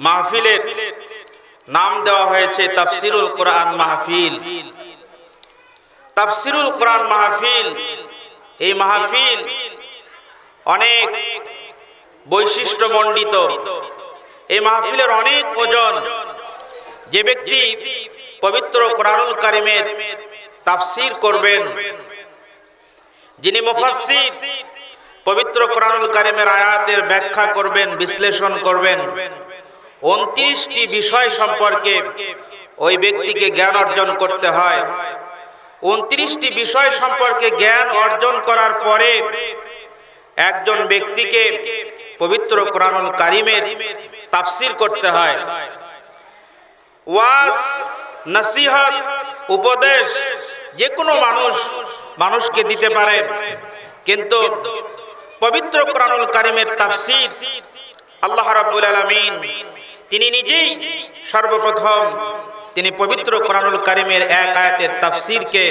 মাহফিলের নাম দেওয়া হয়েছে তাফসিরুল কোরআন মাহফিল। তাফসিরুল কোরআন মাহফিল, এই মাহফিল অনেক বৈশিষ্ট্য বৈশিষ্ট্যমণ্ডিত। এই মাহফিলের অনেক ওজন। যে ব্যক্তি পবিত্র কোরআনুল কারিমের তাফসির করবেন, যিনি মুফাসসির, পবিত্র কোরআনুল কারিমের আয়াতের ব্যাখ্যা করবেন, বিশ্লেষণ করবেন উনত্রিশটি বিষয় সম্পর্কে ওই ব্যক্তিকে জ্ঞান অর্জন করতে হয়। উনত্রিশটি বিষয় সম্পর্কে জ্ঞান অর্জন করার পরে একজন ব্যক্তিকে পবিত্র কোরআনুল কারিমের তাফসির করতে হয়। নসিহত, উপদেশ যে কোনো মানুষ মানুষকে দিতে পারে। কিন্তু পবিত্র কোরআনুল কারিমের তাফসির আল্লাহ রাব্বুল আলামিন তিনি নিজেই সর্বপ্রথম তিনি পবিত্র কোরআনুল কারিমের এক আয়াতের তাফসিরকে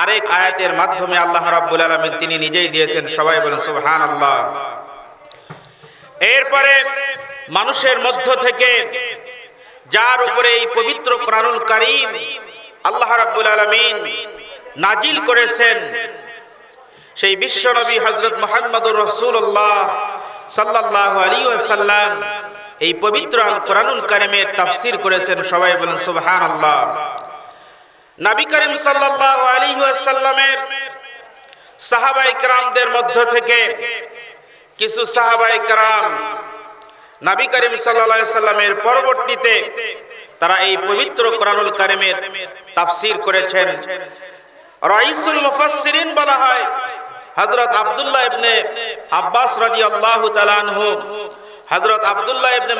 আরেক আয়াতের মাধ্যমে আল্লাহ রাব্বুল আলামিন তিনি নিজেই দিয়েছেন। সবাই বলেন, সুবহানাল্লাহ। এরপরে মানুষের মধ্য থেকে যার উপরে এই পবিত্র কোরআনুল কারীম আল্লাহ রাব্বুল আলামিন নাজিল করেছেন, সেই বিশ্বনবী হযরত মুহাম্মদুর রাসূলুল্লাহ সাল্লাল্লাহু আলাইহি ওয়াসাল্লাম এই পবিত্র কোরআনুল কারীমের তাফসীর করেছেন সবাই বলেন, সুবহানাল্লাহ। নবী করিম সাল্লাল্লাহু আলাইহি ওয়াসাল্লামের সাহাবায়ে কেরামদের মধ্য থেকে কিছু সাহাবায়ে কেরাম নবী করিম সাল্লাল্লাহু সাল্লামের পরবর্তীতে তারা এই পবিত্র কোরআনুল কারিমের তাফসীর করেছেন। রাইসুল মুফাসসিরিন বলা হয়, হযরত আব্দুল্লাহ ইবনে আব্বাস রাদিয়াল্লাহু তাআলা আনহু। হযরত আব্দুল্লাহ ইবনে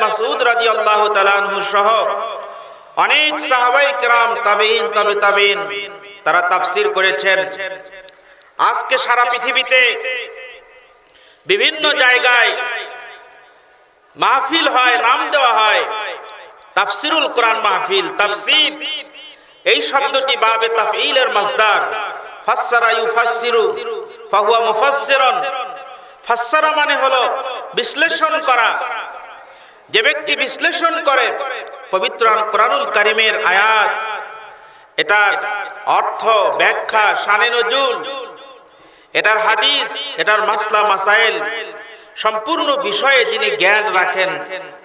রাদিয়াল্লাহু তাআলা আনহু সহ অনেক সাহাবায়ে কেরাম, তাবেঈন, তাবে তাবেঈন, তারা তাফসীর করেছেন। আজকে সারা পৃথিবীতে বিভিন্ন জায়গায় মাহফিল হয়, নাম দেওয়া হয়, তাফসিরুল কোরআন মাহফিল, তাফসির। এই শব্দটি বাবে তাফঈলের মাসদার। ফাসসারা ইউফাসসিরু, ফাহুয়া মুফাসসিরুন। ফাসসারা মানে হলো বিশ্লেষণ করা। যে ব্যক্তি বিশ্লেষণ করে, পবিত্র কোরআনুল কারিমের আয়াত, এটার অর্থ, ব্যাখ্যা, শানে নজুল, এটার হাদিস, এটার মাসলা, মাসাইল, সম্পূর্ণ বিষয়ে যিনি জ্ঞান রাখেন,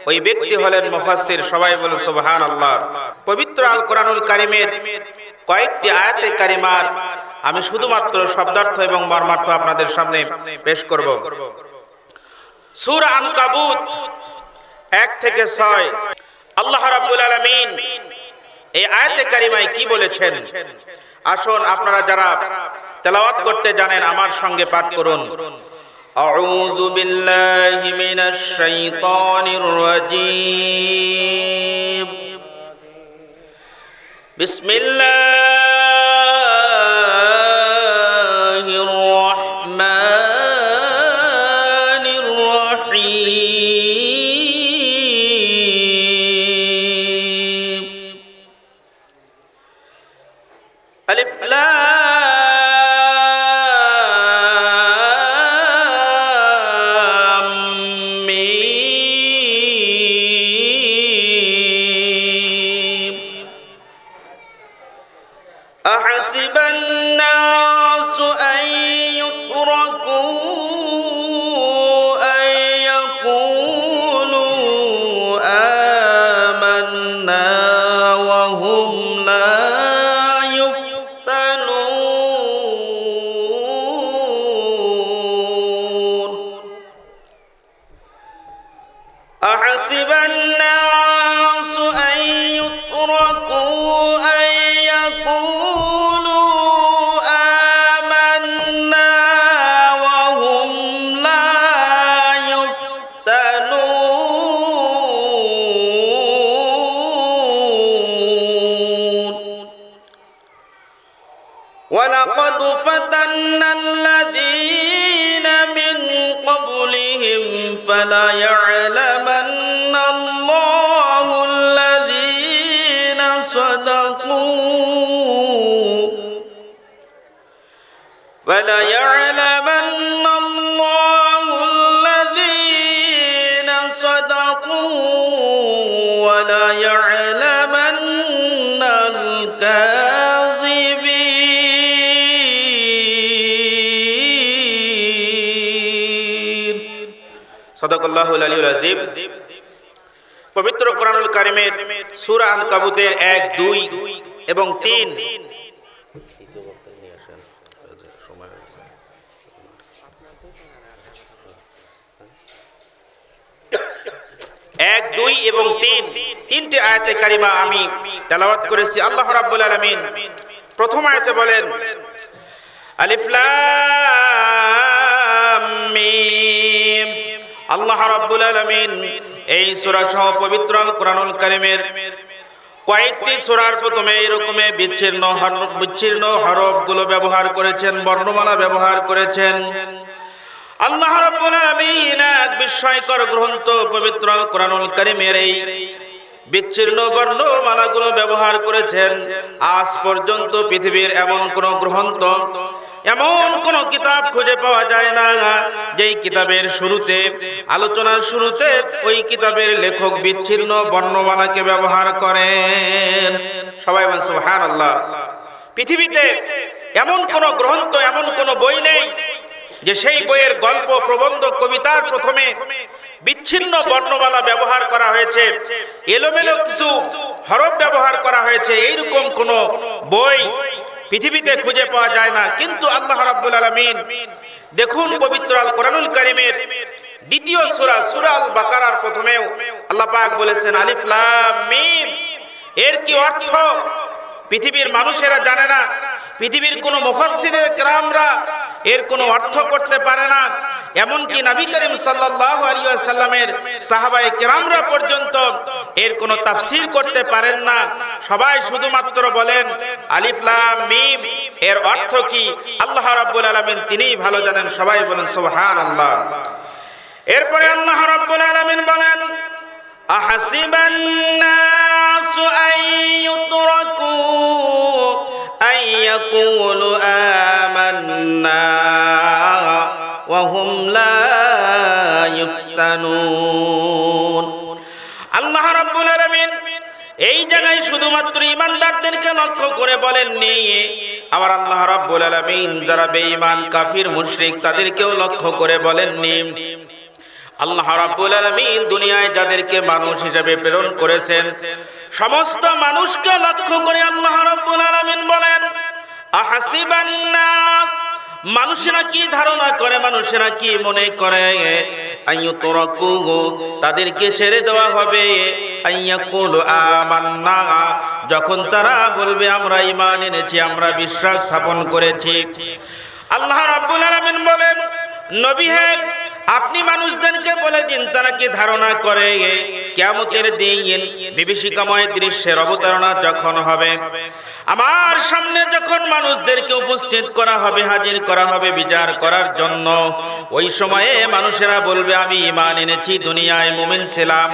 ওই ব্যক্তি হলেন মুফাসসির, সবাই বলেন সুবহান আল্লাহ পবিত্র আল কোরআনুল কারিমের কয়েকটি আয়াতে কারিমার আমি শুধুমাত্র শব্দার্থ এবং মর্মার্থ আপনাদের সামনে পেশ করব। সূরা আনকাবুত এক থেকে ছয় আল্লাহ রাব্বুল আলামিন এই আয়াতে কারিমায় কি বলেছেন আসুন আপনারা যারা তেলাওয়াত করতে জানেন আমার সঙ্গে পাঠ করুন أعوذ بالله من الشيطان الرجيم بسم الله ميم أحسب الناس أن يتركوا أحسب فلا يعلمن الله الذين صدقوا وليعلمن الكاذبين صدق الله العلي العظيم পবিত্র কোরআনুল কারিমের সূরা আনকাবুতের এক দুই এবং তিন এক, দুই এবং তিন। তিনটি আয়াতে কারিমা আমি তেলাওয়াত করেছি। আল্লাহ রাব্বুল আলামিন প্রথম আয়াতে বলেন, আলিফ লাম মিম। আল্লাহ রাব্বুল আলামিন এই সূরা সহ পবিত্র কোরআনুল কারিমের কয়েকটি সূরার প্রথমে এরকমে বিচ্ছিন্ন হরফ বিচ্ছিন্ন হরফগুলো ব্যবহার করেছেন, বর্ণমালা ব্যবহার করেছেন। আল্লাহ রাব্বুল আলামিন এক বিস্ময়কর গ্রন্থ পবিত্র কোরআনুল কারীমের এই বিচ্ছিন্ন বর্ণমালাগুলো ব্যবহার করেছেন। আজ পর্যন্ত পৃথিবীর এমন কোন গ্রন্থ, এমন কোন কিতাব খুঁজে পাওয়া যায় না, যেই কিতাবের শুরুতে, আলোচনার শুরুতে ওই কিতাবের লেখক বিচ্ছিন্ন বর্ণমালাকে ব্যবহার করেন। সবাই বলেন, সুবহানাল্লাহ। পৃথিবীতে এমন কোন গ্রন্থ, এমন কোন বই নেই যে সেই বইয়ের গল্প, প্রবন্ধ, কবিতার প্রথমে বিচ্ছিন্ন বর্ণমালা ব্যবহার করা হয়েছে, এলোমেলো কিছু হরফ ব্যবহার করা হয়েছে, এইরকম কোন বই পৃথিবীতে খুঁজে পাওয়া যায় না। কিন্তু আল্লাহ রাব্বুল আলামিন, দেখুন পবিত্র আল কোরআনুল কারীমের দ্বিতীয় সূরা সূরা আল বাকারার প্রথমেও আল্লাহ পাক বলেছেন, আলিফ, লাম, মিম। এর কি অর্থ? পৃথিবীর মানুষেরা জানে না। পৃথিবীর কোন মুফাসসিরের কেরামরা এর কোনো অর্থ করতে পারে না এমনকি নবী করিম সাল্লাল্লাহু আলাইহি ওয়াসাল্লামের সাহাবায়ে কেরামরা পর্যন্ত এর কোনো তাফসীর করতে পারেন না সবাই শুধুমাত্র বলেন আলিফ লাম মিম এর অর্থ কি আল্লাহ রাব্বুল আলামিন তিনিই ভালো জানেন সবাই বলেন সুবহানাল্লাহ এরপরে আল্লাহ রাব্বুল আলামিন বলেন أحسب الناس أن يتركوا أن يقولوا آمنا وهم لا يفتنون আল্লাহ রাব্বুল আলামিন এই জায়গায় শুধুমাত্র ইমানদারদেরকে লক্ষ্য করে বলেননি আমার আল্লাহ রাব্বুল আলামিন যারা বেঈমান কাফির মুশরিক তাদেরকেও লক্ষ্য করে বলেননি আল্লাহ রাব্বুল আলামিন দুনিয়ায় যাদেরকে মানুষ হিসেবে প্রেরণ করেছেন, সমস্ত মানুষকে লক্ষ্য করে আল্লাহ রাব্বুল আলামিন বলেন আহাসিবান নাস মানুষেরা কি ধারণা করে, মানুষেরা কি মনে করে? আইয়ু আইয়ুতরাকু তাদেরকে ছেড়ে দেওয়া হবে। আইয়াকুলু আমান্না যখন তারা বলবে, আমরা ঈমান এনেছি, আমরা বিশ্বাস স্থাপন করেছি। আল্লাহ রাব্বুল আলামিন বলেন, নবী হে আপনি মানুষদেরকে বলে দিন, তারা কি ধারণা করে কেমতের দিন? বিভীষিকাময় দৃশ্যের অবতারণা যখন হবে, আমার সামনে যখন মানুষদেরকে উপস্থিত করা হবে, হাজির করা হবে, বিচার করার জন্য, ওই সময়ে মানুষেরা বলবে, আমি ইমান এনেছি, দুনিয়ায় মুমিন ছিলাম।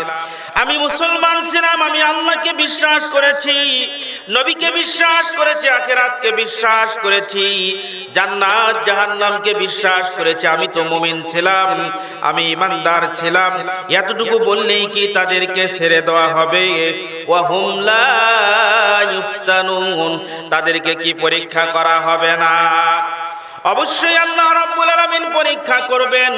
আমি মুসলমান ছিলাম, আমি আল্লাহকে বিশ্বাস করেছি, নবীকে বিশ্বাস করেছি, আখেরাতকে বিশ্বাস করেছি, জান্নাত, জাহান্নামকে বিশ্বাস করেছি। আমি তো মুমিন ছিলাম, আমি ইমানদার ছিলাম। এতটুকু বললেই কি তাদেরকে ছেড়ে দেওয়া হবে? ওয়াহুম লা ইফতানুন, তাদেরকে কি পরীক্ষা করা হবে না? অবশ্যই আল্লাহ রাব্বুল আলামিন পরীক্ষা করবেন।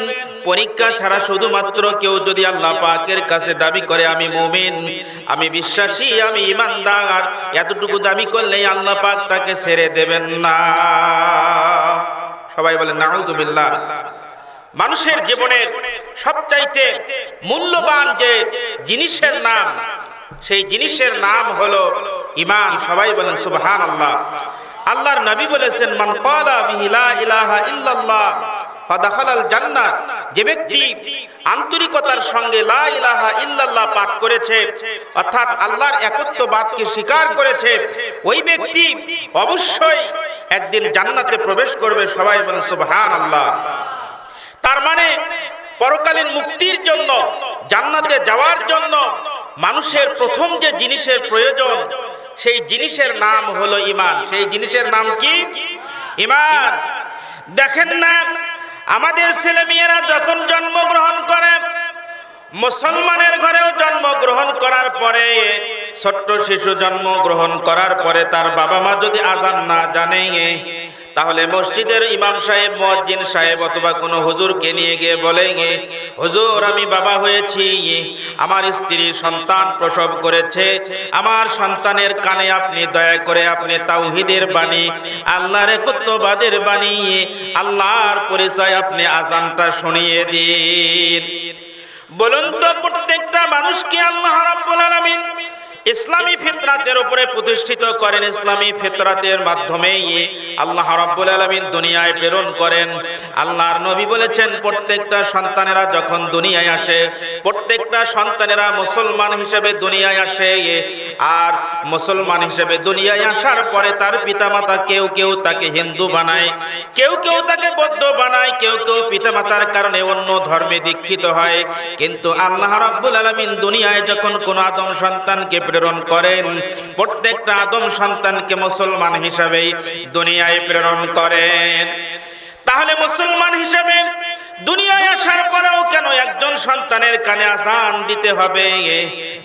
পরীক্ষা ছাড়া শুধুমাত্র কেউ যদি আল্লাহ পাকের কাছে দাবি করে, আমি মুমিন, আমি বিশ্বাসী, আমি ইমানদার, এতটুকু দাবি করলেই আল্লাহ পাক তাকে ছেড়ে দেবেন না। সবাই বলেন, নাউজুবিল্লাহ। মানুষের জীবনের সবচাইতে মূল্যবান যে জিনিসের নাম, সেই জিনিসের নাম হলো ইমান। সবাই বলেন সুবহান আল্লাহ আল্লাহর নবী বলেছেন, মান ক্বালা বিহি লা ইলাহা ইল্লাল্লাহ, ফাদাখালাল জান্নাহ। যে ব্যক্তি আন্তরিকতার সঙ্গে লা ইলাহা ইল্লাল্লাহ পাঠ করেছে, অর্থাৎ আল্লাহর একত্ববাদকে স্বীকার করেছে, ওই ব্যক্তি অবশ্যই একদিন জান্নাতে প্রবেশ করবে সবাই বলেন সুবহানাল্লাহ। তার মানে পরকালীন মুক্তির জন্য, জান্নাতে যাওয়ার জন্য মানুষের প্রথম যে জিনিসের প্রয়োজন সেই জিনিসের নাম হলো ইমান সেই জিনিসের নাম কি? ইমান দেখেন না, আমাদের ছেলে মেয়েরা যখন জন্মগ্রহণ করে, মুসলমানের ঘরেও জন্মগ্রহণ করার পরে, ছোট্ট শিশু জন্মগ্রহণ করার পরে তার বাবা মা যদি আজান না জানে তাহলে মসজিদের ইমাম সাহেব, মুয়াজ্জিন সাহেব অথবা কোনো হুজুরকে নিয়ে গিয়ে বলে গে হুজুর, আমি বাবা হয়েছি, আমার স্ত্রী সন্তান প্রসব করেছে, আমার সন্তানের কানে আপনি দয়া করে আপনি তাওহিদের বাণী, আল্লাহর একত্ববাদের বাণী, আল্লাহর পরিচয় আপনি আজানটা শুনিয়ে দিন। বলুন তো প্রত্যেকটা মানুষকে আল্লাহ রাব্বুল আলামিন ইসলামী ফিতরাতের উপরে প্রতিষ্ঠিত করেন ইসলামী ফিতরাতের মাধ্যমে আল্লাহ রাব্বুল আলামিন দুনিয়ায় প্রেরণ করেন। আল্লাহর নবী বলেছেন, প্রত্যেকটা সন্তানেরা যখন দুনিয়ায় আসে, প্রত্যেকটা সন্তানেরা মুসলমান হিসেবে দুনিয়ায় আসে। আর মুসলমান হিসেবে দুনিয়ায় আসার পরে তার পিতামাতা কেউ কেউ তাকে হিন্দু বানায়, কেউ কেউ তাকে বৌদ্ধ বানায়, কেউ কেউ পিতামাতার কারণে অন্য ধর্মে দীক্ষিত হয়। কিন্তু আল্লাহ রাব্বুল আলামিন দুনিয়ায় যখন কোন আদম সন্তানকে প্রেরণ করেন। প্রত্যেকটা আদম সন্তানকে মুসলমান হিসাবে দুনিয়ায় প্রেরণ করেন। তাহলে মুসলমান হিসাবে দুনিয়ায় আসার পরেও কেন একজন সন্তানের কানে আসান দিতে হবে?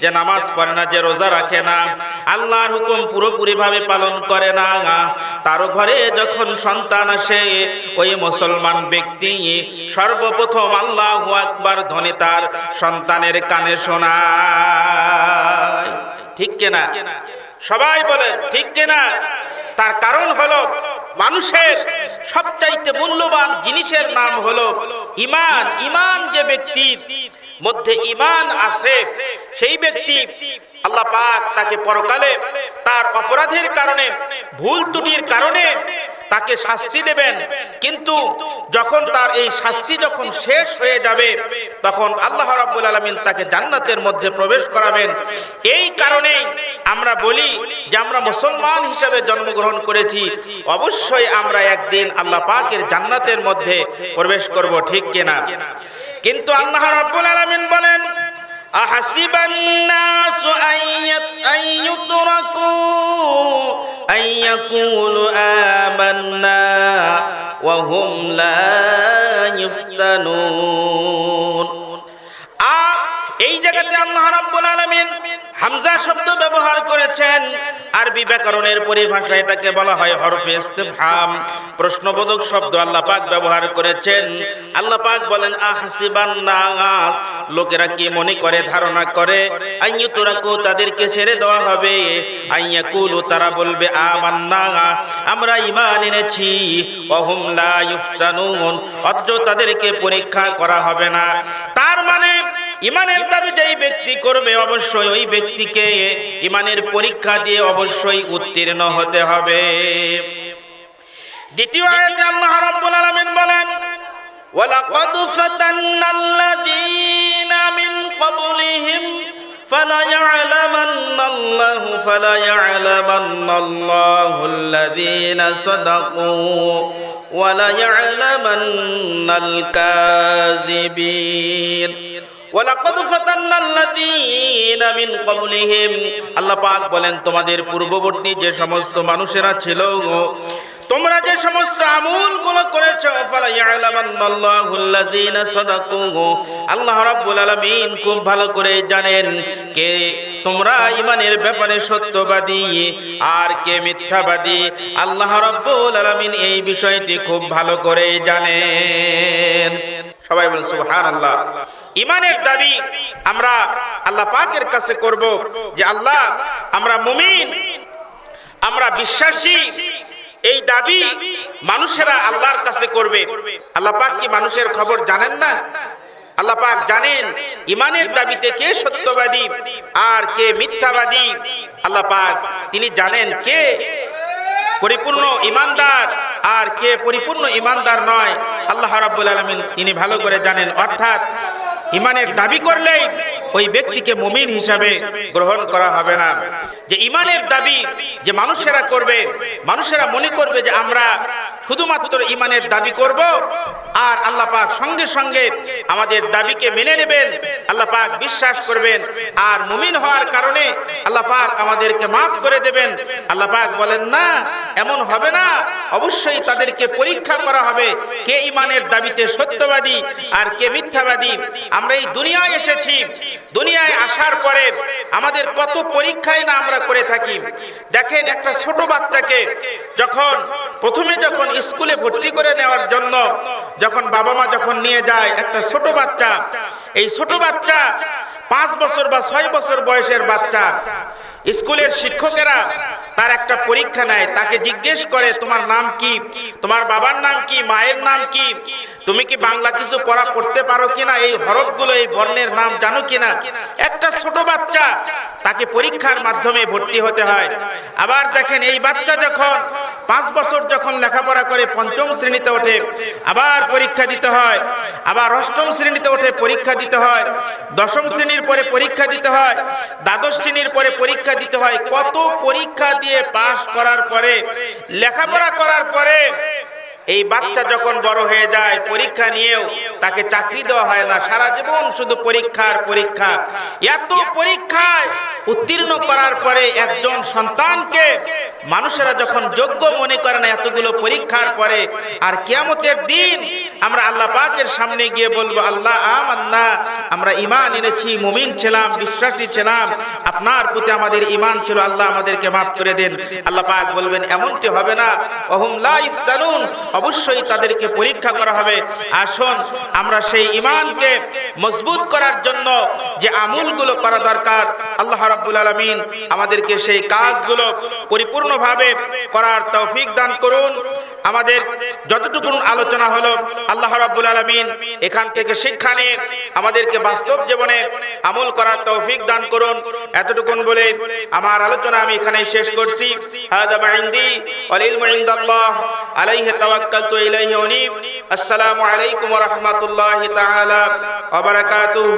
যে নামাজ পড়ে না, যে রোজা রাখে না, আল্লাহর হুকুম পুরোপুরি ভাবে পালন করে না। তার ঘরে যখন সন্তান আসে, ওই মুসলমান ব্যক্তি সর্বপ্রথম আল্লাহ আকবার ধ্বনি তার সন্তানের কানে শোনায়। ঠিক কেনা? সবাই বলে, ঠিক কেনা? তার কারণ হলো, মানুষের সবচাইতে মূল্যবান জিনিসের নাম হলো ইমান। ইমান যে ব্যক্তির মধ্যে ইমান আছে, সেই ব্যক্তি আল্লাহ পাক তাকে পরকালে তার অপরাধের কারণে, ভুল ত্রুটির কারণে তাকে শাস্তি দেবেন। কিন্তু যখন তার এই শাস্তি যখন শেষ হয়ে যাবে, তখন আল্লাহ রাব্বুল আলামিন তাকে জান্নাতের মধ্যে প্রবেশ করাবেন। এই কারণে আমরা বলি যে আমরা মুসলমান হিসেবে জন্মগ্রহণ করেছি। অবশ্যই আমরা একদিন আল্লাহ পাকের জান্নাতের মধ্যে প্রবেশ করব, ঠিক কিনা? কিন্তু আল্লাহ রাব্বুল আলামিন বলেন আহাসিবান্নাসু আইয়াত আইয়ুতরাকু أن يقولوا آمنا وهم لا يفتنون. এই জায়গাতে আল্লাহ রাব্বুল আলামিন হামজা শব্দ ব্যবহার করেছেন। আরবি ব্যাকরণের পরিভাষা এটাকে বলা হয় হরফে ইস্তিফহাম। প্রশ্নবোধক শব্দ আল্লাহ পাক ব্যবহার করেছেন। আল্লাহ পাক বলেন, আহসিবান নাস। লোকেরা কি মনে করে, ধারণা করে আইয়ু তোরাকু তাদেরকে ছেড়ে দেওয়া হবে। আইয়া কুলু তারা বলবে, আমান্না। আমরা ঈমান এনেছি। অহুম লা ইফতানুন, অথচ তাদেরকে পরীক্ষা করা হবে না। তার মানে ইমানের দাবি যেই ব্যক্তি করবে অবশ্যই ওই ব্যক্তিকে ইমানের পরীক্ষা দিয়ে অবশ্যই উত্তীর্ণ হতে হবে দ্বিতীয় আয়াতে আল্লাহ রাব্বুল আলামিন বলেন ওয়ালাকাদ ফাতান্না আল্লাযীনা মিন ক্বাবলিহিম فليعلمن الله فليعلمن الله الذين صدقوا وليعلمن الكاذبين ওয়ালাকাদ বলেন, তোমাদের পূর্ববর্তী যে সমস্ত মানুষেরা ছিল, তোমরা যে সমস্ত করেছ ইয়ালামান্নাল্লাহু আল্লাযীনা সাদাকু। আল্লাহ রাব্বুল খুব ভালো করে জানেন কে তোমরা ইমানের ব্যাপারে সত্যবাদী আর কে মিথ্যাবাদী। আল্লাহ রাব্বুল আলামিন এই বিষয়টি খুব ভালো করে জানেন। সবাই বলেন, সুবহানাল্লাহ। ইমানের দাবি আমরা আল্লাহ পাকের কাছে করব যে আল্লাহ, আমরা মুমিন, আমরা বিশ্বাসী। এই দাবি মানুষেরা আল্লাহর কাছে করবে। আল্লাহ পাক কি মানুষের খবর জানেন না? আল্লাহ পাক জানেন ইমানের দাবিতে কে সত্যবাদী আর কে মিথ্যাবাদী। আল্লাহ পাক তিনি জানেন কে পরিপূর্ণ ইমানদার আর কে পরিপূর্ণ ইমানদার নয়। আল্লাহ রাব্বুল আলামিন তিনি ভালো করে জানেন। অর্থাৎ ইমানের দাবি করলে ওই ব্যক্তিকে মুমিন হিসাবে গ্রহণ করা হবে না। যে ইমানের দাবি যে মানুষেরা করবে, মানুষেরা মনে করবে যে আমরা শুধুমাত্র ইমানের দাবি করব আর আল্লাহ পাক সঙ্গে সঙ্গে আমাদের দাবিকে মেনে নেবেন। আল্লাহ পাক বিশ্বাস করবেন। আর মুমিন হওয়ার কারণে আল্লাহ পাক আমাদেরকে মাফ করে দেবেন। আল্লাহ পাক বলেন, না, এমন হবে না। অবশ্যই তাদেরকে পরীক্ষা করা হবে কে ইমানের দাবিতে সত্যবাদী আর কে মিথ্যাবাদী। আমরা এই দুনিয়ায় এসেছি। দুনিয়ায় আসার পরে আমাদের কত পরীক্ষায় না আমরা করে থাকি। দেখেন একটা ছোট বাচ্চাকে যখন প্রথমে যখন স্কুলে ভর্তি করে নেওয়ার জন্য যখন বাবা মা যখন নিয়ে যায় একটা ছোট বাচ্চা, এই ছোট বাচ্চা পাঁচ বছর বা ছয় বছর বয়সের বাচ্চা স্কুলের শিক্ষকেরা তার একটা পরীক্ষা নেয়, তাকে জিজ্ঞেস করে, তোমার নাম কি? তোমার বাবার নাম কি? মায়ের নাম কি? তুমি কি বাংলা কিছু পড়া পড়তে পারো কিনা? এই হরফগুলো, এই বর্ণের নাম জানো কিনা? একটা ছোট বাচ্চা, তাকে পরীক্ষার মাধ্যমে ভর্তি হতে হয়। আবার দেখেন, এই বাচ্চা যখন পাঁচ বছর যখন লেখাপড়া করে পঞ্চম শ্রেণীতে ওঠে, আবার পরীক্ষা দিতে হয়, আবার অষ্টম শ্রেণীতে ওঠে, পরীক্ষা দিতে হয়, দশম শ্রেণির পরে পরীক্ষা দিতে হয়, দ্বাদশ শ্রেণির পরে পরীক্ষা দিতে হয়, কত পরীক্ষা দিয়ে পাশ করার পরে, লেখাপড়া করার পরে, এই বাচ্চা যখন বড় হয়ে যায়, পরীক্ষা নিয়েও তাকে চাকরি দেওয়া হয় না, সারা জীবন শুধু পরীক্ষার পরীক্ষা। এত পরীক্ষায় উত্তীর্ণ করার পরে একজন সন্তানকে মানুষেরা যখন যোগ্য মনে করে না এতগুলো পরীক্ষার পরে, আর কিয়ামতের দিন আমরা আল্লাহ পাকের সামনে গিয়ে বলব, আল্লাহ আমান্না, আমরা ইমান এনেছি, মুমিন ছিলাম, বিশ্বাসী ছিলাম, আপনার প্রতি আমাদের ইমান ছিল, আল্লাহ আমাদেরকে মাফ করে দেন। আল্লাহ পাক বলবেন, এমনটি হবে না। অহুম লাইফ ইফতানুন, অবশ্যই তাদেরকে পরীক্ষা করা হবে। আসুন, আমরা সেই ইমানকে মজবুত করার জন্য যে আমলগুলো করা দরকার, আল্লাহ রাব্বুল আলামিন আমাদেরকে সেই কাজগুলো পরিপূর্ণভাবে করার তৌফিক দান করুন। আমাদের যতটুকু আলোচনা হলো, আল্লাহ রাব্বুল আলামিন এখান থেকে শিক্ষা নিয়ে আমাদেরকে বাস্তব জীবনে আমল করার তৌফিক দান করুন। এতটুকুন বলে আমার আলোচনা আমি এখানে শেষ করছি। হাদা মা ইনদি ওয়াল ইলমু ইনদাল্লাহ, আলাইহি তাওয়াক্কালতু ইলাইহি উনীব। আসসালামু আলাইকুম ওয়া রাহমাতুল্লাহি তাআলা ওয়া বারাকাতুহু।